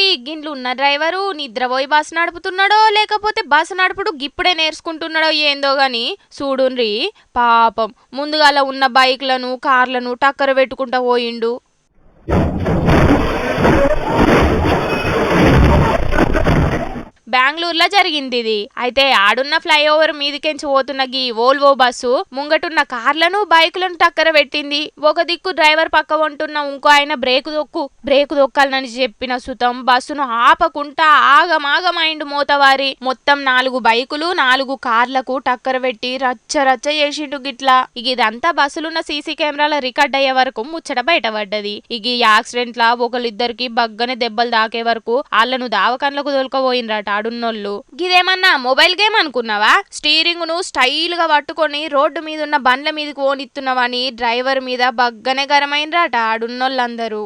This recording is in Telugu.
గిండ్లు ఉన్న డ్రైవరు నిద్రపోయి బస్సు నడుపుతున్నాడో లేకపోతే బస్సు నడుపుడు గిప్పుడే నేర్చుకుంటున్నాడో ఏందో గాని చూడుండ్రి పాపం. ముందుగాల ఉన్న బైక్లను కార్లను టక్కర పెట్టుకుంటా పోయిండు. బెంగళూరులో జరిగింది ఇది. అయితే ఆడున్న ఫ్లైఓవర్ మీదికెంచి పోతున్న గీ ఓల్వో బస్సు ముంగటున్న కార్లను బైకులను టక్కర పెట్టింది. ఒక దిక్కు డ్రైవర్ పక్క ఉంటున్న ఇంకో ఆయన బ్రేక్ దొక్కు బ్రేక్ దొక్కాలని చెప్పిన సుతం బస్సును ఆపకుంటా ఆగమాగమైండు మోతవారి. మొత్తం నాలుగు బైకులు నాలుగు కార్లకు టక్కర పెట్టి రచ్చ రచ్చ చేసిండు గిట్లా. ఇక ఇదంతా బస్సులున్న సీసీ కెమెరాల రికార్డ్ అయ్యే వరకు ముచ్చట బయటపడ్డది. ఇక ఈ యాక్సిడెంట్ లా ఒకళ్ళిద్దరికి బగ్గనే దెబ్బలు దాకే వరకు వాళ్ళను దావకాన్లకు ఆడు ఉన్నోళ్ళు గిదేమన్నా మొబైల్ గేమ్ అనుకున్నావా? స్టీరింగ్ను స్టైల్గా పట్టుకొని రోడ్డు మీద ఉన్న బండ్ల మీదకి ఓనిస్తున్నావని డ్రైవర్ మీద బగ్గనే గరమైనరాట ఆడున్నోళ్ళందరూ.